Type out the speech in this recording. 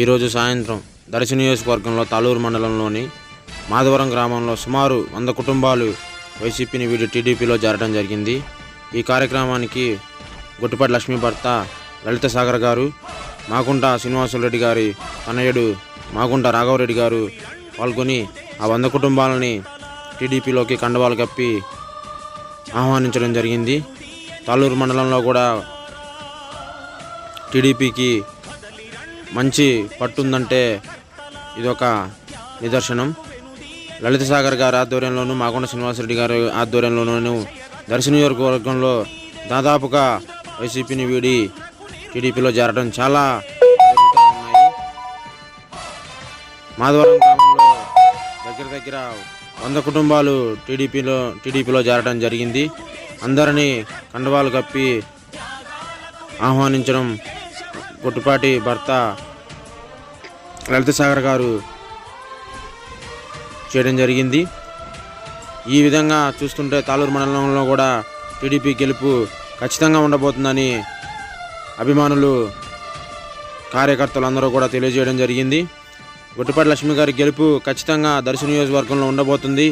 ఈరోజు సాయంత్రం దర్శి నియోజకవర్గంలో తాలూరు మండలంలోని మాధవరం గ్రామంలో సుమారు వంద కుటుంబాలు వైసీపీని వీడి టీడీపీలో చేరడం జరిగింది. ఈ కార్యక్రమానికి గుట్టుపాటి లక్ష్మీ భర్త లలిత సాగర్ గారు మాగుంట శ్రీనివాసులరెడ్డి గారి తనయుడు మాగుంట రాఘవరెడ్డి గారు పాల్గొని ఆ వంద కుటుంబాలని టీడీపీలోకి కండవాలు కప్పి ఆహ్వానించడం జరిగింది. తాలూరు మండలంలో కూడా టీడీపీకి మంచి పట్టుందంటే ఇదొక నిదర్శనం. లలిత సాగర్ గారి ఆధ్వర్యంలోనూ మాకొండ శ్రీనివాసరెడ్డి గారి ఆధ్వర్యంలోనూ దర్శి నియోజకవర్గంలో దాదాపుగా వైసీపీని వీడి టీడీపీలో చేరడం చాలా జరుగుతూ ఉన్నాయి. మాధవరం గ్రామంలో దగ్గర దగ్గర వంద కుటుంబాలు టీడీపీలో టీడీపీలో చేరడం జరిగింది. అందరినీ కండవాలు కప్పి ఆహ్వానించడం గుట్టుపాటి భర్త లలిత సాగర్ గారు చేయడం జరిగింది. ఈ విధంగా చూస్తుంటే తాలూరు మండలంలో కూడా టీడీపీ గెలుపు ఖచ్చితంగా ఉండబోతుందని అభిమానులు కార్యకర్తలు అందరూ కూడా తెలియజేయడం జరిగింది. గుట్టుపాటి లక్ష్మి గారి గెలుపు ఖచ్చితంగా దర్శన నియోజకవర్గంలో ఉండబోతుంది.